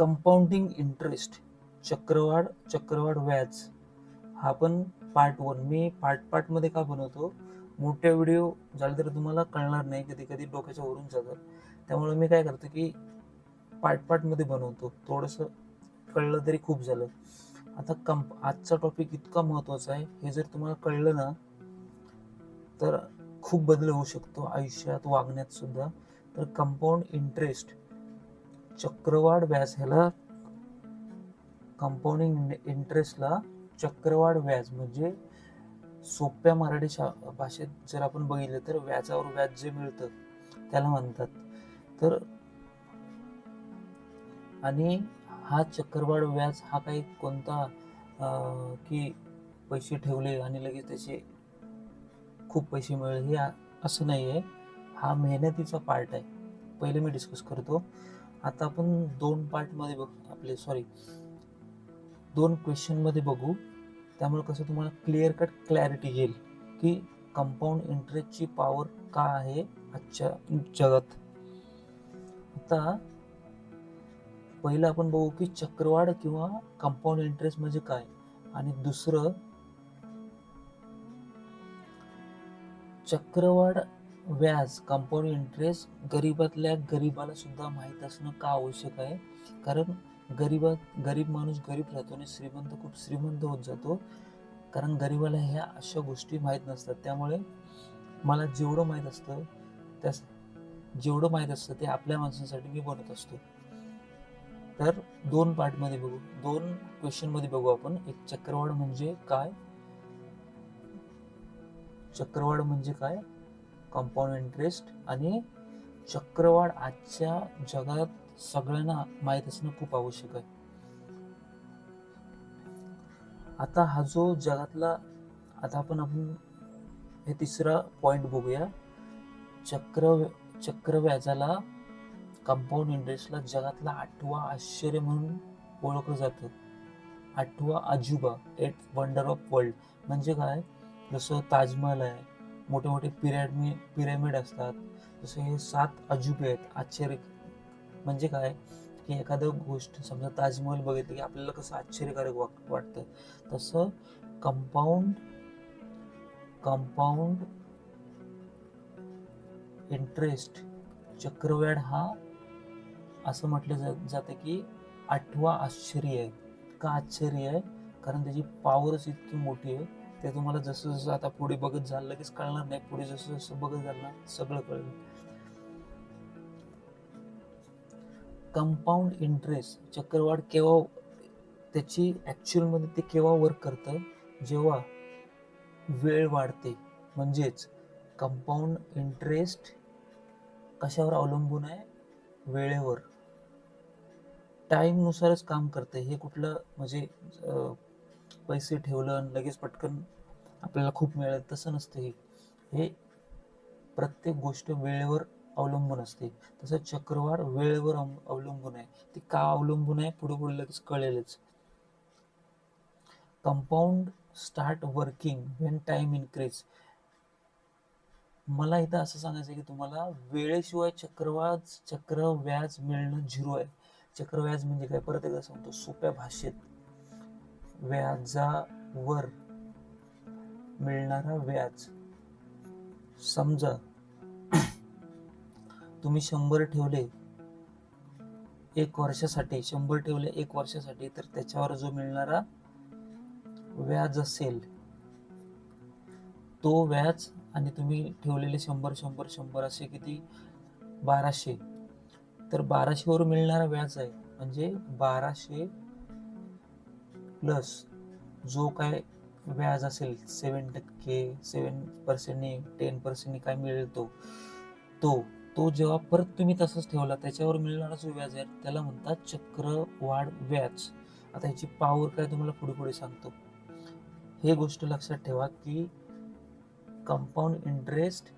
Compounding interest चक्रवाढ चक्रवाढ व्याज. हा पण पार्ट वन मी पार्ट पार्टमध्ये का बनवतो? मोठे व्हिडिओ झाले तर तुम्हाला कळणार नाही कधी कधी डोक्याच्या वरून जातात. त्यामुळे मी काय करतो की पार्ट पार्टमध्ये बनवतो. थोडंसं कळलं तरी खूप झालं. आता कंप आजचा टॉपिक इतका महत्त्वाचा आहे. हे जर तुम्हाला कळलं ना तर खूप बदल होऊ शकतो आयुष्यात वागण्यात सुद्धा. तर कंपाऊंड इंटरेस्ट चक्रवाढ व्याज ह्याला कंपाऊंडिंग इंटरेस्टला चक्रवाढ व्याज म्हणजे सोप्या मराठी शा भाषेत जर आपण बघितलं तर व्याजावर व्याज जे मिळतं त्याला म्हणतात. तर आणि हा चक्रवाढ व्याज हा काही कोणता की पैसे ठेवले आणि लगेच त्याचे खूप पैसे मिळेल हे असं नाही आहे हा मेहनतीचा पार्ट आहे. पहिले मी डिस्कस करतो. आता आपण दोन पार्टमध्ये बघ आपले सॉरी दोन क्वेश्चनमध्ये बघू. त्यामुळे कसं तुम्हाला क्लिअर कट क्लॅरिटी येईल की कंपाऊंड इंटरेस्टची पॉवर का आहे आजच्या जगात. आता पहिलं आपण बघू की चक्रवाढ किंवा कंपाऊंड इंटरेस्ट म्हणजे काय? आणि दुसरं चक्रवाढ व्याज कंपाऊंड इंटरेस्ट गरीबातल्या गरीबाला सुद्धा माहीत असणं का आवश्यक आहे? कारण गरीबात गरीब माणूस गरीब राहतो आणि श्रीमंत खूप श्रीमंत होत जातो. कारण गरीबाला ह्या अशा गोष्टी माहीत नसतात. त्यामुळे मला जेवढं माहीत असतं त्या जेवढं माहीत असतं ते आपल्या माणसासाठी मी बनत असतो. तर दोन पार्टमध्ये बघू. दोन क्वेश्चनमध्ये बघू आपण. एक चक्रवाढ म्हणजे काय? चक्रवाढ म्हणजे काय? कंपाऊंड इंटरेस्ट आणि चक्रवाढ आजच्या जगात सगळ्यांना माहीत असणं खूप आवश्यक आहे. आता हा जो जगातला आता आपण आपण हे तिसरा पॉइंट बघूया. चक्र चक्र व्याजाला कंपाऊंड इंटरेस्टला जगातला आठवा आश्चर्य म्हणून ओळखलं जातं. आठवा अजुबा एट वंडर ऑफ वर्ल्ड म्हणजे काय? जसं ताजमहल आहे मोठे मोठे पिरॅमिड पिरॅमिड असतात. जसं हे सात अजुबे आहेत. आश्चर्य म्हणजे काय? की एखादं गोष्ट समजा ताजमहल बघितलं की आपल्याला कसं आश्चर्यकारक वाट वाटतं. तसं कंपाऊंड कंपाऊंड इंटरेस्ट चक्रव्याढ हा असं म्हटलं जा जातं की आठवा आश्चर्य आहे. का आश्चर्य आहे? कारण त्याची पॉवरच इतकी मोठी आहे. ते तुम्हाला जसं जसं आता पुढे बघत झालं लगेच कळणार नाही. पुढे जसं जसं बघत झालं ना सगळं कळेल. कंपाऊंड इंटरेस्ट चक्रवाढ केव्हा त्याची ॲक्च्युअलमध्ये ते केव्हा वर्क करतं? जेव्हा वेळ वाढते. म्हणजेच कंपाऊंड इंटरेस्ट कशावर अवलंबून आहे? वेळेवर. टाईमनुसारच काम करतं. हे कुठलं म्हणजे पैसे ठेवलं आणि लगेच पटकन आपल्याला खूप मिळेल तसं नसतं हे हे प्रत्येक गोष्ट वेळेवर अवलंबून असते. तसं चक्रवाढ वेळेवर अवलंबून आहे. ती का अवलंबून आहे पुढे पुढे लगेच कळेलच. Compound start working when time increase. मला इथं असं सांगायचं की तुम्हाला वेळेशिवाय चक्रवाज चक्र व्याज मिळणं झिरो आहे. चक्रव्याज म्हणजे काय? परत एकदा सांगतो. सोप्या भाषेत. व्याजावर मिळणारा व्याज. समजा तुम्ही शंभर ठेवले एक वर्षासाठी शंभर ठेवले एक वर्षासाठी तर त्याच्यावर जो मिळणारा व्याज असेल तो व्याज आणि तुम्ही ठेवलेले शंभर शंभर शंभर असे किती? बाराशे. तर बाराशेवर मिळणारा व्याज आहे म्हणजे बाराशे प्लस जो काय व्याज असेल सेवन टक्के सेवन पर्सेंटने टेन पर्सेंटने काय मिळेल तो तो तो जेव्हा परत तुम्ही तसंच ठेवला त्याच्यावर मिळणारा जो व्याज आहे त्याला म्हणतात चक्रवाढ व्याज. आता ह्याची पॉवर काय तुम्हाला पुढे पुढे सांगतो. हे गोष्ट लक्षात ठेवा की कंपाऊंड इंटरेस्ट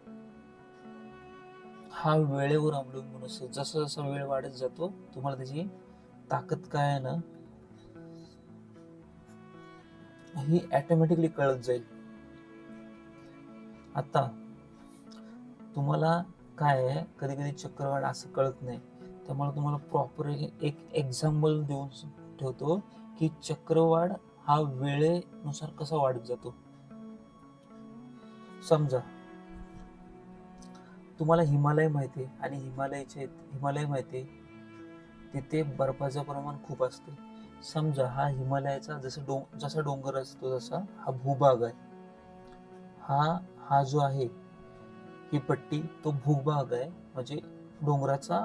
हा वेळेवर अवलंबून असतो. जसं जसा वेळ वाढत जातो तुम्हाला त्याची ताकद काय आहे ना ही ऑटोमॅटिकली कळत जाईल. आता तुम्हाला काय आहे? कधी कधी चक्रवाढ असं कळत नाही. त्यामुळे तुम्हाला प्रॉपर एक एक्झाम्पल देऊन ठेवतो की चक्रवाढ हा वेळेनुसार कसा वाढत जातो. समजा तुम्हाला हिमालय माहिती आहे आणि हिमालयाचे हिमालय माहिती आहे तिथे बर्फाचं प्रमाण खूप असते. समजा हा हिमालयाचा जसं डोंग जसा डोंगर असतो तसा हा भूभाग आहे. हा हा जो आहे ही पट्टी तो भूभाग आहे. म्हणजे डोंगराचा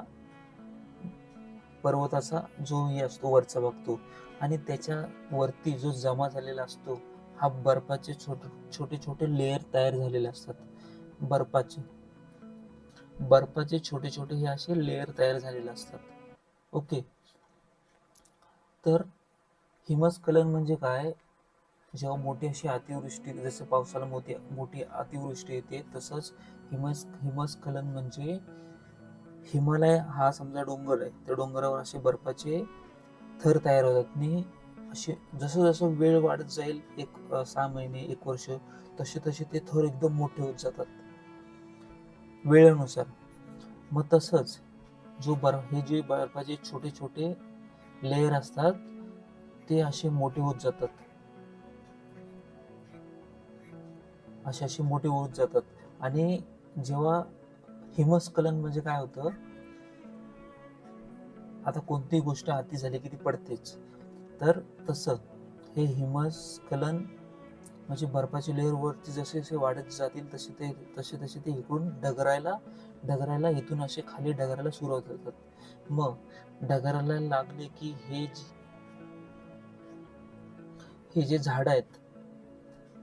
पर्वताचा जो ही असतो वरचा भाग तो. आणि त्याच्या वरती जो जमा झालेला असतो हा बर्फाचे छोटे छोटे छोटे लेअर तयार झालेले असतात. बर्फाचे. बर्फाचे छोटे छोटे हे असे लेअर तयार झालेले असतात. ओके तर हिमस्खलन म्हणजे काय? जेव्हा मोठी अशी अतिवृष्टी जसं पावसाला मोठी मोठी अतिवृष्टी येते तसंच हिमस् हिमस्खलन म्हणजे हिमालय हा समजा डोंगर आहे त्या डोंगरावर असे बर्फाचे थर तयार होतात. आणि असे जसं जसं वेळ वाढत जाईल एक सहा महिने एक वर्ष तसे तसे ते थर एकदम मोठे होत जातात. वेळेनुसार. मग तसंच जो बर्फ हे जे बर्फाचे छोटे छोटे लेयर असतात ते असे मोठे होत जातात. असे असे मोठे होत जातात. आणि जेव्हा हिमस्खलन म्हणजे काय होतं? आता कोणतीही गोष्ट हाती झाली की ती पडतेच. तर तसं हे हिमस्खलन म्हणजे बर्फाचे लेअर वरती जसे जसे वाढत जातील तसे ते तसे तसे ते इकडून डगरायला डगरायला इथून असे खाली डगरायला सुरुवात होतात. मग डगरायला लागले की हे जे- हे जे झाड आहेत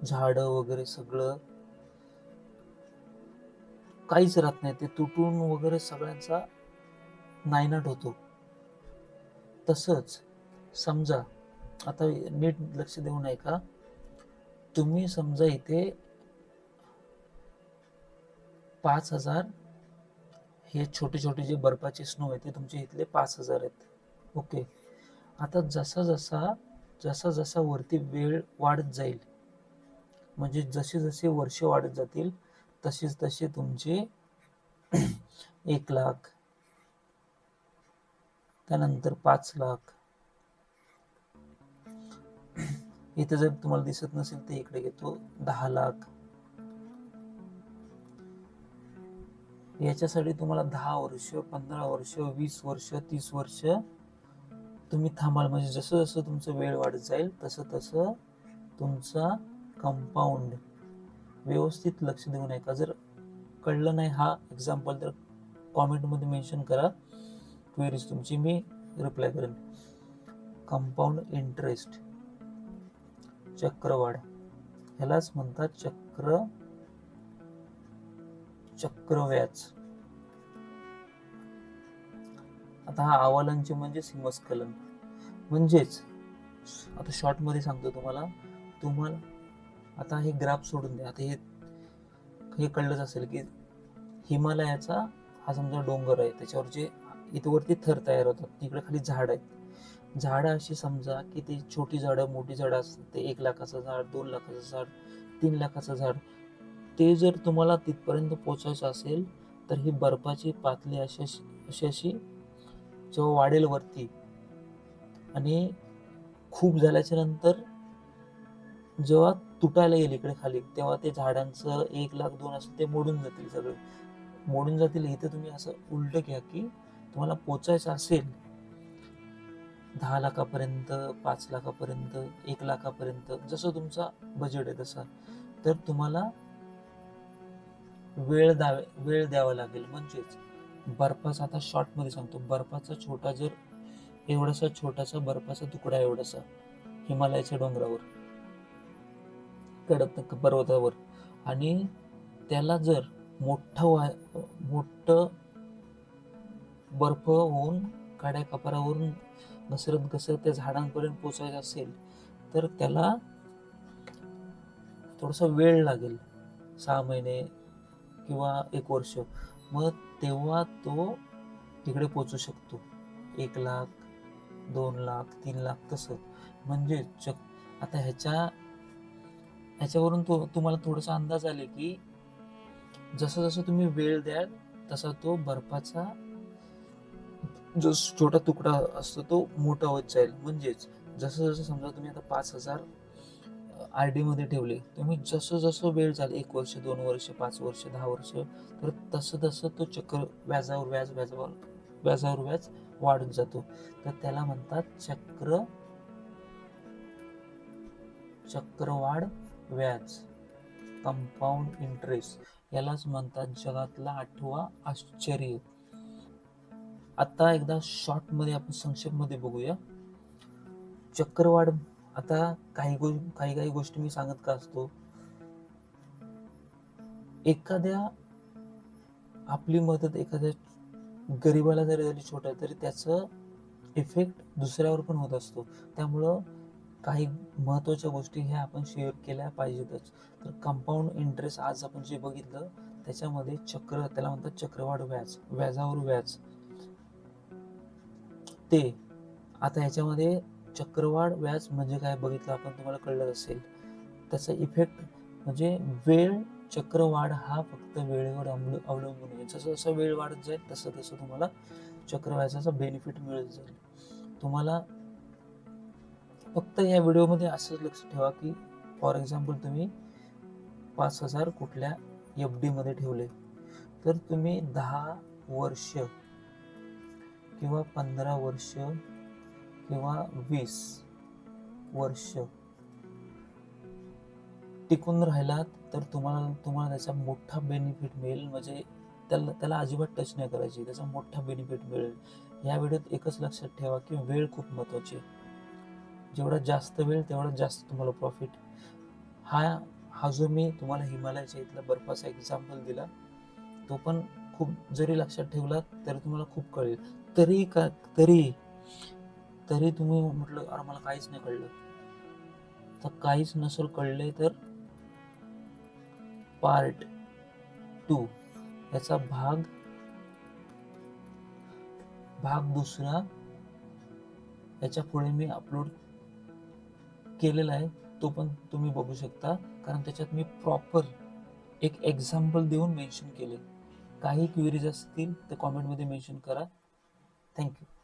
झाड वगैरे सगळं काहीच राहत नाही. ते तुटून वगैरे सगळ्यांचा नायनाट होतो. तसंच समजा आता नीट लक्ष देऊन ऐका. तुम्ही समजा इथे पाच हजार हे छोटे छोटे जे बर्फाचे स्नो आहेत ते तुमचे इथले पाच हजार आहेत. ओके आता जसा जसा जसा जसा वरती वेळ वाढत जाईल म्हणजे जसे जसे वर्ष वाढत जातील तसेच तसे तुमचे एक लाख त्यानंतर पाच लाख इथे जर तुम्हाला दिसत नसेल तर इकडे घेतो दहा लाख. याच्यासाठी तुम्हाला दहा वर्ष पंधरा वर्ष वीस वर्ष तीस वर्ष तुम्ही थांबाल. म्हणजे जसं जसं तुमचं वेळ वाढत जाईल तसं तसं तुमचा कंपाऊंड व्यवस्थित लक्ष देऊन का जर कळलं नाही हा एक्झाम्पल तर कॉमेंटमध्ये मेन्शन करा. क्वेरीज तुमची मी रिप्लाय करेन. कंपाऊंड इंटरेस्ट चक्रवाढ. ह्यालाच म्हणतात चक्र चक्रव्याज. आता हा आवालांचे म्हणजे हिमस्खलन म्हणजेच आता शॉर्टमध्ये सांगतो तुम्हाला तुम्हाला आता हे ग्राफ सोडून द्या. आता हे हे कळलंच असेल की हिमालयाचा हा समजा डोंगर आहे त्याच्यावर जे इथवरती थर तयार होतात तिकडे खाली झाड आहेत. झाडं अशी समजा की ते छोटी झाडं मोठी झाडं असतात ते एक लाखाचं झाड दोन लाखाचं झाड तीन लाखाचं झाड ते जर तुम्हाला तिथपर्यंत पोचायचं असेल तर ही बर्फाची पातळी अशी अशी अशी जेव्हा वाढेल वरती. आणि खूप झाल्याच्यानंतर जेव्हा तुटायला येईल इकडे खाली तेव्हा ते झाडांचं एक लाख दोन असं ते मोडून जातील सगळे. मोडून जातील इथे तुम्ही असं उलट घ्या की तुम्हाला पोचायचं असेल दहा लाखापर्यंत पाच लाखापर्यंत एक लाखापर्यंत जसं तुमचा बजेट आहे तसा. तर तुम्हाला वेळ द्यावे वेळ द्यावा लागेल. म्हणजेच बर्फाचा आता शॉर्टमध्ये सांगतो. बर्फाचा छोटा जर एवढासा छोटासा बर्फाचा तुकडा एवढासा हिमालयाच्या डोंगरावर कडक पर्वतावर आणि त्याला जर मोठं वा मोठं बर्फ होऊन काड्या कपारावरून घसरत घसरत त्या झाडांपर्यंत पोचायचं असेल तर त्याला थोडासा वेळ लागेल. सहा महिने किंवा एक वर्ष. मग तेव्हा तो तिकडे पोचू शकतो. एक लाख दोन लाख तीन लाख तसं. म्हणजे चक आता ह्याच्या ह्याच्यावरून तो तुम्हाला थोडासा अंदाज आले की जसं जसं तुम्ही वेळ द्याल तसा तो बर्फाचा जो छोटा तुकडा असतो तो मोठा होत जाईल. म्हणजेच जसं जसं समजा तुम्ही आता पाच हजार आर डी मध्ये ठेवले तुम्ही जसं जसं वेळ जाईल एक वर्ष दोन वर्ष पाच वर्ष दहा वर्ष तर तसं तसं तो चक्र व्याजावर व्याज व्याजावर व्याजावर व्याज वाढत जातो. तर त्याला म्हणतात चक्र चक्रवाढ व्याज कंपाऊंड इंटरेस्ट यालाच म्हणतात जगातला आठवा आश्चर्य. आता एकदा शॉर्टमध्ये आपण संक्षेपमध्ये बघूया. चक्रवाढ आता काही गो काही काही गोष्टी मी सांगत का असतो? एखाद्या आपली मदत एखाद्या गरीबाला जरी झाली छोट्या तरी त्याचं इफेक्ट दुसऱ्यावर पण होत असतो. त्यामुळं काही महत्त्वाच्या गोष्टी ह्या आपण शेअर केल्या पाहिजेतच. तर कंपाऊंड इंटरेस्ट आज आपण जे बघितलं त्याच्यामध्ये चक्र त्याला म्हणतात चक्रवाढ व्याज व्याजावर व्याज. ते. आता ह्याच्यामध्ये चक्रवाढ व्याज म्हणजे काय बघितलं आपण तुम्हाला कळलं असेल. त्याचा इफेक्ट म्हणजे वेळ चक्रवाढ हा फक्त वेळेवर अवलं अवलंबून आहे. जसं जसं वेळ वाढत जाईल तसं तसं तुम्हाला चक्रव्याजाचा बेनिफिट मिळत जाईल. तुम्हाला फक्त या व्हिडिओमध्ये असंच लक्ष ठेवा की फॉर एक्झाम्पल तुम्ही पाच हजार कुठल्या एफ डीमध्ये ठेवले. तर तुम्ही दहा वर्ष किंवा पंधरा वर्ष किंवा वीस वर्ष टिकून राहिलात तर तुम्हाला तुम्हाला त्याचा मोठा बेनिफिट मिळेल. म्हणजे त्याला त्याला अजिबात टच नाही करायची. त्याचा मोठा बेनिफिट मिळेल. या व्हिडिओत एकच लक्षात ठेवा की वेळ खूप महत्त्वाची आहे. जेवढा जास्त वेळ तेवढा जास्त तुम्हाला प्रॉफिट हा हा जो मी तुम्हाला हिमालयाच्या इथला बर्फाचा एक्झाम्पल दिला तो पण खूप जरी लक्षात ठेवला तरी तुम्हाला खूप कळेल. तरी का तरी तरी तुम्ही म्हटलं अरे मला काहीच नाही कळलं. तर काहीच नसेल कळले तर पार्ट टू याचा भाग भाग दुसरा याच्यापुढे मी अपलोड केलेला आहे. तो पण तुम्ही बघू शकता. कारण त्याच्यात मी प्रॉपर एक एक्झाम्पल देऊन मेन्शन केले काही क्वेरीज असतील तर कॉमेंटमध्ये मेन्शन करा. Thank you.